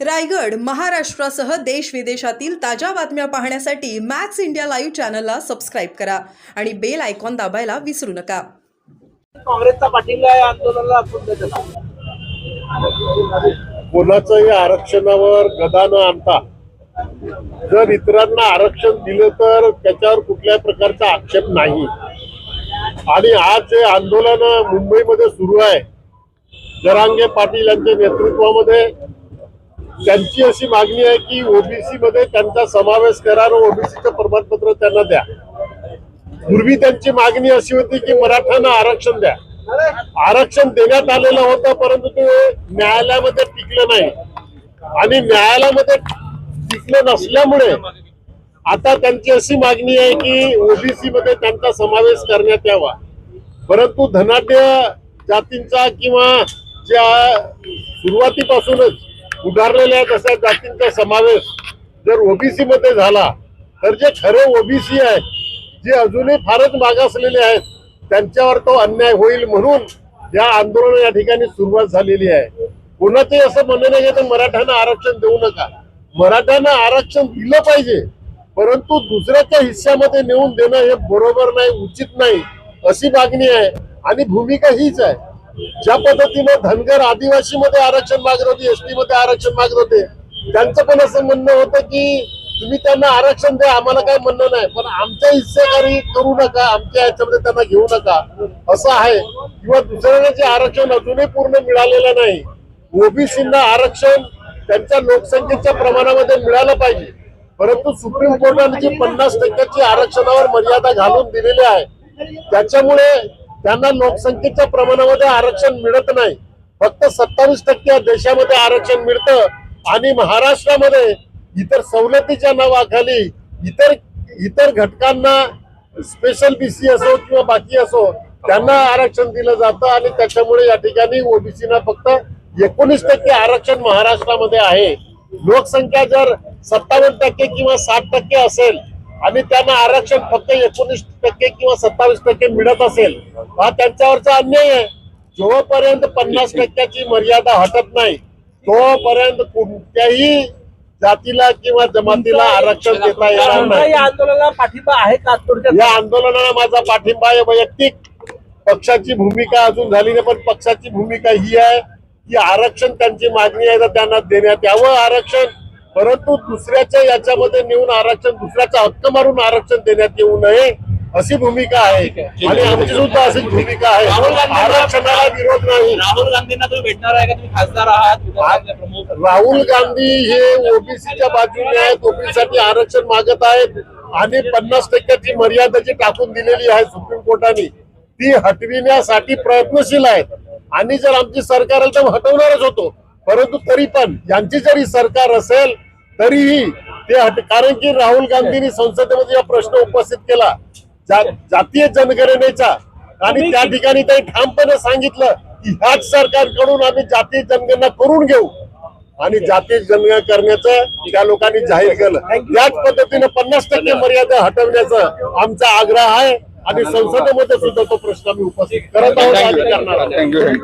रायगड महाराष्ट्रासह देश विदेशातील ताज्या बातम्या पाहण्यासाठी मॅक्स इंडिया लाईव्ह चॅनलला सबस्क्राईब करा आणि बेल आयकॉन दाबायला विसरू नका. काँग्रेसचा पाठिंबा या आंदोलनाला आपण देत आहात. कोणाचंही आरक्षणावर गदा न आणता जर इतरांना आरक्षण दिलं तर त्याच्यावर कुठल्याही प्रकारचा आक्षेप नाही. आणि आज जे आंदोलन मुंबईमध्ये सुरू आहे. जरांगे पाटील यांच्या नेतृत्वामध्ये त्यांची अशी मागणी आहे की ओबीसी मध्ये त्यांचा समावेश करा आणि ओबीसीचं प्रमाणपत्र त्यांना द्या. पूर्वी त्यांची मागणी अशी होती की मराठ्यांना आरक्षण द्या. आरक्षण देण्यात आलेलं होतं परंतु ते न्यायालयामध्ये टिकलं नाही. आणि न्यायालयामध्ये टिकलं नसल्यामुळे आता त्यांची अशी मागणी आहे की ओबीसी मध्ये त्यांचा समावेश करण्यात यावा. परंतु धनाढ्य जातींचा किंवा ज्या सुरुवातीपासूनच उभारलेल्या आहेत जातींचा समावेश. जर ओबीसी मध्ये झाला तर जे खरे ओबीसी आहेत जे अजूनही फारच मागासलेले आहेत त्यांच्यावर तो अन्याय होईल म्हणून या आंदोलन या ठिकाणी सुरुवात झालेली आहे. कोणाचंही असं म्हणणं नाही तर मराठ्यांना आरक्षण देऊ नका. मराठ्यांना आरक्षण दिलं पाहिजे परंतु दुसऱ्याच्या हिस्स्यामध्ये नेऊन देणं हे बरोबर नाही उचित नाही अशी मागणी आहे. आणि भूमिका हीच आहे. ज्या पद्धतीनं धनगर आदिवासी मध्ये आरक्षण मागत होते एसटी मध्ये आरक्षण मागत होते त्यांचं पण असं म्हणणं होतं की तुम्ही त्यांना आरक्षण द्या आम्हाला काय म्हणणं नाही पण आमच्या हिस्सेकारी करू नका आमच्या याच्यामध्ये त्यांना घेऊ नका असं आहे. किंवा दुसऱ्यांना जे आरक्षण अजूनही पूर्ण मिळालेलं नाही ओबीसींना आरक्षण त्यांच्या लोकसंख्येच्या प्रमाणामध्ये मिळालं पाहिजे. परंतु सुप्रीम कोर्टाने जी पन्नास टक्क्याची आरक्षणावर मर्यादा घालून दिलेली आहे त्याच्यामुळे त्यांना लोकसंख्येच्या प्रमाणामध्ये आरक्षण मिळत नाही. फक्त सत्तावीस टक्के देशामध्ये आरक्षण मिळतं. आणि महाराष्ट्रामध्ये इतर सवलतीच्या नावाखाली इतर इतर घटकांना स्पेशल बीसी असो किंवा बाकी असो त्यांना आरक्षण दिलं जातं आणि त्याच्यामुळे या ठिकाणी ओबीसीना फक्त एकोणीस टक्के आरक्षण महाराष्ट्रामध्ये आहे. लोकसंख्या जर सत्तावन्न टक्के किंवा साठ टक्के असेल आणि त्यांना आरक्षण फक्त एकोणीस टक्के किंवा सत्तावीस टक्के मिळत असेल हा त्यांच्यावरचा अन्याय आहे. जोपर्यंत पन्नास टक्क्याची मर्यादा हटत नाही तोपर्यंत कोणत्याही जातीला किंवा जमातीला आरक्षण देता येणार नाही. या आंदोलनाला पाठिंबा आहे का या आंदोलनाला माझा पाठिंबा आहे वैयक्तिक. पक्षाची भूमिका अजून झाली नाही पण पक्षाची भूमिका ही आहे की आरक्षण त्यांची मागणी आहे तर त्यांना देण्यात यावं आरक्षण. परंतु दुसऱ्याच्या याच्यामध्ये नेऊन आरक्षण दुसऱ्याचा हक्क मारून आरक्षण देण्यात येऊ नये अशी भूमिका आहे. आणि आमची सुद्धा अशी भूमिका आहे. आरक्षणाला विरोध नाही. राहुल गांधींना तुम्ही भेटणार आहे का? तुम्ही खासदार आहात राहुल गांधी हे ओबीसीच्या बाजूने आहेत ओबीसीसाठी आरक्षण मागत आहेत आणि पन्नास टक्क्याची मर्यादा जी टाकून दिलेली आहे सुप्रीम कोर्टाने. ती हटविण्यासाठी प्रयत्नशील आहेत. आणि जर आमची सरकार आली तर हटवणारच होतो. परंतु तरी पण यांची जरी सरकार असेल तरीही ते हट कारण की राहुल गांधींनी संसदेमध्ये हा प्रश्न उपस्थित केला. जा- जातीय जनगणनेचा. आणि त्या ठिकाणी त्यांनी ठामपणे सांगितलं की ह्याच सरकारकडून आम्ही जातीय जनगणना करून घेऊ. आणि जातीय जनगणना करण्याचं त्या लोकांनी जाहीर केलं. त्याच पद्धतीने पन्नास टक्के मर्यादा हटवण्याचा आमचा आग्रह आहे. आणि संसदेमध्ये सुद्धा तो प्रश्न आम्ही उपस्थित करत आहोत. आणि करणार आहोत.